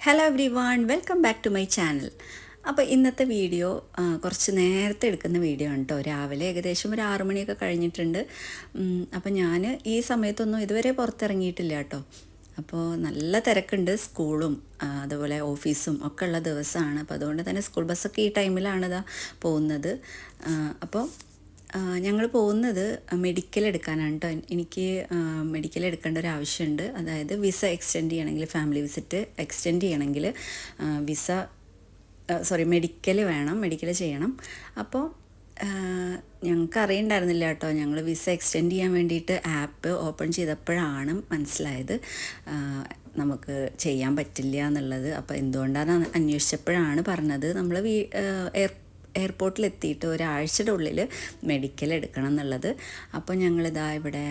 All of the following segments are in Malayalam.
Hello everyone welcome back to my channel അപ്പോൾ ഇന്നത്തെ വീഡിയോ കുറച്ച് നേരത്തെ എടുക്കുന്ന വീഡിയോ ആണ് കേട്ടോ രാവിലെ ഏകദേശം ഒരു ആറു മണിയൊക്കെ കഴിഞ്ഞിട്ടുണ്ട്. അപ്പോൾ ഞാൻ ഈ സമയത്തൊന്നും ഇതുവരെ പുറത്തിറങ്ങിയിട്ടില്ല കേട്ടോ അപ്പോൾ നല്ല തിരക്കുണ്ട് സ്കൂളും അതുപോലെ ഓഫീസും ഒക്കെ ഉള്ള ദിവസമാണ്. അപ്പോൾ അതുകൊണ്ട് തന്നെ സ്കൂൾ ബസ്സൊക്കെ ഈ ടൈമിലാണ് ഇതാ പോകുന്നത്. അപ്പോൾ ഞങ്ങൾ പോകുന്നത് മെഡിക്കൽ എടുക്കാനാണ് കേട്ടോ എനിക്ക് മെഡിക്കൽ എടുക്കേണ്ട ഒരു ആവശ്യമുണ്ട്. അതായത് വിസ എക്സ്റ്റെൻഡ് ചെയ്യണമെങ്കിൽ ഫാമിലി വിസിറ്റ് എക്സ്റ്റെൻഡ് ചെയ്യണമെങ്കിൽ വിസ സോറി മെഡിക്കൽ വേണം മെഡിക്കൽ ചെയ്യണം. അപ്പോൾ ഞങ്ങൾക്ക് അറിയണ്ടായിരുന്നില്ല കേട്ടോ ഞങ്ങൾ വിസ എക്സ്റ്റെൻഡ് ചെയ്യാൻ വേണ്ടിയിട്ട് ആപ്പ് ഓപ്പൺ ചെയ്തപ്പോഴാണ് മനസ്സിലായത് നമുക്ക് ചെയ്യാൻ പറ്റില്ല എന്നുള്ളത്. അപ്പോൾ എന്തുകൊണ്ടാണ് അന്വേഷിച്ചപ്പോഴാണ് പറഞ്ഞത്. നമ്മൾ വീ എയർ എയർപോർട്ടിൽ എത്തിയിട്ട് ഒരാഴ്ചയുടെ ഉള്ളിൽ മെഡിക്കൽ എടുക്കണം എന്നുള്ളത്. അപ്പോൾ ഞങ്ങളിതാ ഇവിടെ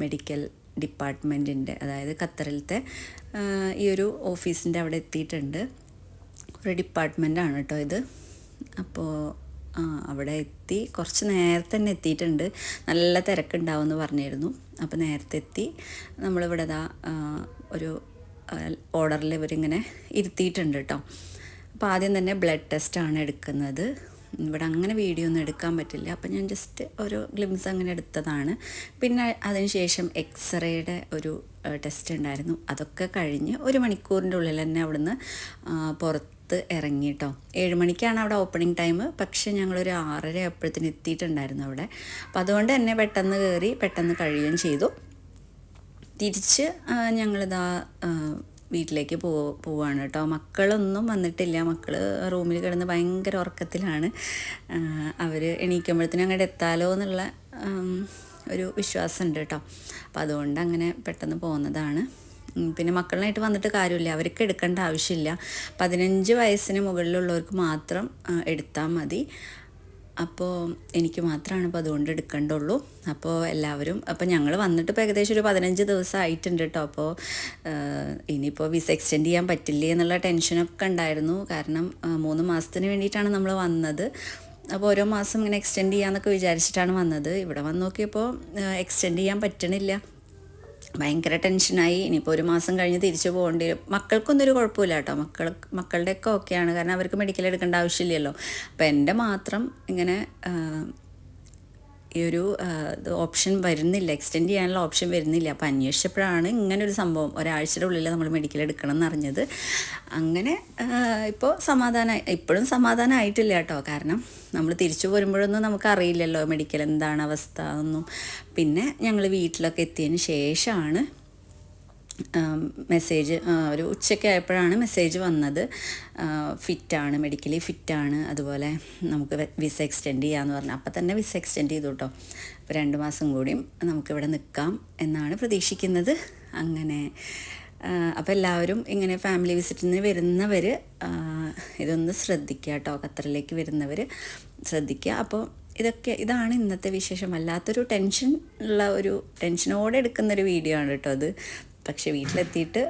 മെഡിക്കൽ ഡിപ്പാർട്ട്മെന്റിന്റെ അതായത് ഖത്തറിലത്തെ ഈ ഒരു ഓഫീസിന്റെ അവിടെ എത്തിയിട്ടുണ്ട്. ഒരു ഡിപ്പാർട്ട്മെന്റാണ് കേട്ടോ ഇത്. അപ്പോൾ അവിടെ എത്തി. കുറച്ച് നേരത്തെ തന്നെ എത്തിയിട്ടുണ്ട്. നല്ല തിരക്കുണ്ടാവുമെന്ന് പറഞ്ഞിരുന്നു. അപ്പോൾ നേരത്തെ എത്തി. നമ്മളിവിടെ ഒരു ഓർഡറിൽ ഇവരിങ്ങനെ ഇരുത്തിയിട്ടുണ്ട് കേട്ടോ. അപ്പോൾ ആദ്യം തന്നെ ബ്ലഡ് ടെസ്റ്റാണ് എടുക്കുന്നത്. ഇവിടെ അങ്ങനെ വീഡിയോ ഒന്നും എടുക്കാൻ പറ്റില്ല. അപ്പം ഞാൻ ജസ്റ്റ് ഒരു ഗ്ലിംസ് അങ്ങനെ എടുത്തതാണ്. പിന്നെ അതിനുശേഷം എക്സ്റേയുടെ ഒരു ടെസ്റ്റ് ഉണ്ടായിരുന്നു. അതൊക്കെ കഴിഞ്ഞ് ഒരു മണിക്കൂറിന്റെ ഉള്ളിൽ തന്നെ അവിടുന്ന് പുറത്ത് ഇറങ്ങി കേട്ടോ ഏഴ് മണിക്കാണ് അവിടെ ഓപ്പണിംഗ് ടൈം പക്ഷേ ഞങ്ങളൊരു ആറര അപ്പോഴത്തിന് എത്തിയിട്ടുണ്ടായിരുന്നു അവിടെ. അപ്പോൾ അതുകൊണ്ട് തന്നെ പെട്ടെന്ന് കയറി പെട്ടെന്ന് കഴിയുകയും ചെയ്തു. തിരിച്ച് ഞങ്ങളിതാ വീട്ടിലേക്ക് പോ പോവാണ് കേട്ടോ. മക്കളൊന്നും വന്നിട്ടില്ല. മക്കൾ റൂമിൽ കിടന്ന് ഭയങ്കര ഉറക്കത്തിലാണ്. അവർ എണീക്കുമ്പോഴത്തേനും അങ്ങോട്ട് എത്താലോ എന്നുള്ള ഒരു വിശ്വാസമുണ്ട് കേട്ടോ. അപ്പോൾ അതുകൊണ്ട് അങ്ങനെ പെട്ടെന്ന് പോകുന്നതാണ് പിന്നെ മക്കളായിട്ട് വന്നിട്ട് കാര്യമില്ല. അവർക്ക് എടുക്കേണ്ട ആവശ്യമില്ല. പതിനഞ്ച് വയസ്സിന് മുകളിലുള്ളവർക്ക് മാത്രം എടുത്താൽ മതി. അപ്പോൾ എനിക്ക് മാത്രമാണ് ഇപ്പോൾ അതുകൊണ്ട് എടുക്കേണ്ടുള്ളൂ. അപ്പോൾ എല്ലാവരും അപ്പോൾ ഞങ്ങൾ വന്നിട്ട് ഇപ്പോൾ ഏകദേശം ഒരു പതിനഞ്ച് ദിവസം ആയിട്ടുണ്ട് കേട്ടോ അപ്പോൾ ഇനിയിപ്പോൾ വിസ എക്സ്റ്റെൻഡ് ചെയ്യാൻ പറ്റില്ലേ എന്നുള്ള ടെൻഷനൊക്കെ ഉണ്ടായിരുന്നു. കാരണം മൂന്ന് മാസത്തിന് വേണ്ടിയിട്ടാണ് നമ്മൾ വന്നത്. അപ്പോൾ ഓരോ മാസം ഇങ്ങനെ എക്സ്റ്റെൻഡ് ചെയ്യാമെന്നൊക്കെ വിചാരിച്ചിട്ടാണ് വന്നത്. ഇവിടെ വന്ന് നോക്കിയപ്പോൾ എക്സ്റ്റെൻഡ് ചെയ്യാൻ പറ്റണില്ല. ഭയങ്കര ടെൻഷനായി. ഇനിയിപ്പോൾ ഒരു മാസം കഴിഞ്ഞ് തിരിച്ചു പോകേണ്ടി വരും. മക്കൾക്കൊന്നും ഒരു കുഴപ്പമില്ല കേട്ടോ. മക്കൾ മക്കളുടെയൊക്കെ ഓക്കെയാണ്. കാരണം അവർക്ക് മെഡിക്കൽ എടുക്കേണ്ട ആവശ്യമില്ലല്ലോ. അപ്പോൾ എന്റെ മാത്രം ഇങ്ങനെ ഈ ഒരു ഓപ്ഷൻ വരുന്നില്ല എക്സ്റ്റെൻഡ് ചെയ്യാനുള്ള ഓപ്ഷൻ വരുന്നില്ല. അപ്പോൾ അന്വേഷിച്ചപ്പോഴാണ് ഒരു സംഭവം ഒരാഴ്ചയുടെ ഉള്ളിൽ നമ്മൾ മെഡിക്കൽ എടുക്കണം എന്നറിഞ്ഞത് അങ്ങനെ ഇപ്പോൾ സമാധാനം ഇപ്പോഴും സമാധാനമായിട്ടില്ല കേട്ടോ. കാരണം നമ്മൾ തിരിച്ചു വരുമ്പോഴൊന്നും നമുക്ക് അറിയില്ലല്ലോ മെഡിക്കൽ എന്താണ് അവസ്ഥ ഒന്നും പിന്നെ ഞങ്ങൾ വീട്ടിലൊക്കെ എത്തിയതിന് ശേഷമാണ് മെസ്സേജ് ഒരു ഉച്ചയ്ക്ക് ആയപ്പോഴാണ് മെസ്സേജ് വന്നത്. ഫിറ്റാണ് മെഡിക്കലി ഫിറ്റാണ് അതുപോലെ നമുക്ക് വിസ എക്സ്റ്റെൻഡ് ചെയ്യാമെന്ന് പറഞ്ഞു. അപ്പം തന്നെ വിസ എക്സ്റ്റെൻഡ് ചെയ്തു കേട്ടോ അപ്പോൾ രണ്ട് മാസം കൂടിയും നമുക്കിവിടെ നിൽക്കാം എന്നാണ് പ്രതീക്ഷിക്കുന്നത്. അങ്ങനെ അപ്പോൾ എല്ലാവരും ഇങ്ങനെ ഫാമിലി വിസിറ്റിന് വരുന്നവർ ഇതൊന്ന് ശ്രദ്ധിക്കുക കേട്ടോ ഖത്തറിലേക്ക് വരുന്നവർ ശ്രദ്ധിക്കുക അപ്പോൾ ഇതൊക്കെ ഇതാണ് ഇന്നത്തെ വിശേഷം. അല്ലാത്തൊരു ടെൻഷൻ ഉള്ള ഒരു ടെൻഷനോടെ എടുക്കുന്നൊരു വീഡിയോ ആണ് കേട്ടോ അത്. പക്ഷേ വീട്ടിലെത്തിയിട്ട്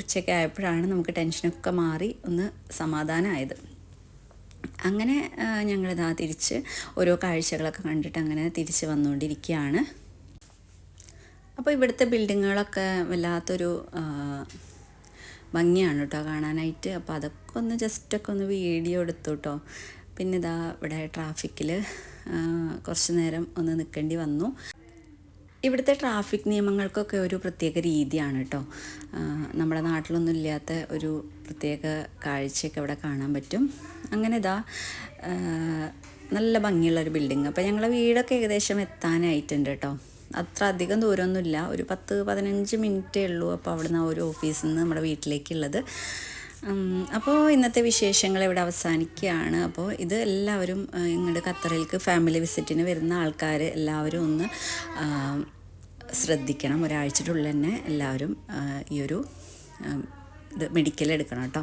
ഉച്ചയ്ക്ക് ആയപ്പോഴാണ് നമുക്ക് ടെൻഷനൊക്കെ മാറി ഒന്ന് സമാധാനമായത് അങ്ങനെ ഞങ്ങളിതാ തിരിച്ച് ഓരോ കാഴ്ചകളൊക്കെ കണ്ടിട്ട് അങ്ങനെ തിരിച്ച് വന്നുകൊണ്ടിരിക്കുകയാണ്. അപ്പോൾ ഇവിടുത്തെ ബിൽഡിങ്ങുകളൊക്കെ വല്ലാത്തൊരു ഭംഗിയാണ് കേട്ടോ കാണാനായിട്ട്. അപ്പോൾ അതൊക്കെ ഒന്ന് ജസ്റ്റൊക്കെ ഒന്ന് വീഡിയോ എടുത്തു കേട്ടോ പിന്നെ ഇതാ ഇവിടെ ട്രാഫിക്കിൽ കുറച്ച് നേരം ഒന്ന് നിൽക്കേണ്ടി വന്നു. ഇവിടുത്തെ ട്രാഫിക് നിയമങ്ങൾക്കൊക്കെ ഒരു പ്രത്യേക രീതിയാണ് കേട്ടോ നമ്മുടെ നാട്ടിലൊന്നും ഇല്ലാത്ത ഒരു പ്രത്യേക കാഴ്ചയൊക്കെ ഇവിടെ കാണാൻ പറ്റും. അങ്ങനെ ഇതാ നല്ല ഭംഗിയുള്ള ഒരു ബിൽഡിങ് അപ്പോൾ ഞങ്ങളെ വീടൊക്കെ ഏകദേശം എത്താനായിട്ടുണ്ട് കേട്ടോ അത്ര അധികം ദൂരമൊന്നുമില്ല. ഒരു പത്ത് പതിനഞ്ച് മിനിറ്റേ ഉള്ളൂ അപ്പോൾ അവിടുന്ന് ഒരു ഓഫീസിൽ നിന്ന് നമ്മുടെ വീട്ടിലേക്കുള്ളത്. അപ്പോൾ ഇന്നത്തെ വിശേഷങ്ങൾ ഇവിടെ അവസാനിക്കുകയാണ്. അപ്പോൾ ഇത് എല്ലാവരും ഇങ്ങോട്ട് ഖത്തറിലേക്ക് ഫാമിലി വിസിറ്റിന് വരുന്ന ആൾക്കാർ എല്ലാവരും ഒന്ന് ശ്രദ്ധിക്കണം. ഒരാഴ്ചയുടെ ഉള്ളിൽ തന്നെ എല്ലാവരും ഈ ഒരു ഇത് മെഡിക്കൽ എടുക്കണം കേട്ടോ.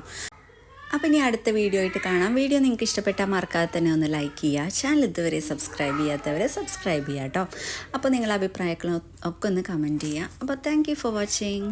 അപ്പോൾ ഇനി അടുത്ത വീഡിയോ ആയിട്ട് കാണാം. വീഡിയോ നിങ്ങൾക്ക് ഇഷ്ടപ്പെട്ടാൽ മറക്കാതെ തന്നെ ഒന്ന് ലൈക്ക് ചെയ്യുക. ചാനൽ ഇതുവരെ സബ്സ്ക്രൈബ് ചെയ്യാത്തവരെ സബ്സ്ക്രൈബ് ചെയ്യുക കേട്ടോ. അപ്പോൾ നിങ്ങളുടെ അഭിപ്രായങ്ങളും ഒക്കെ ഒന്ന് കമന്റ് ചെയ്യുക. അപ്പോൾ താങ്ക് ഫോർ വാച്ചിങ്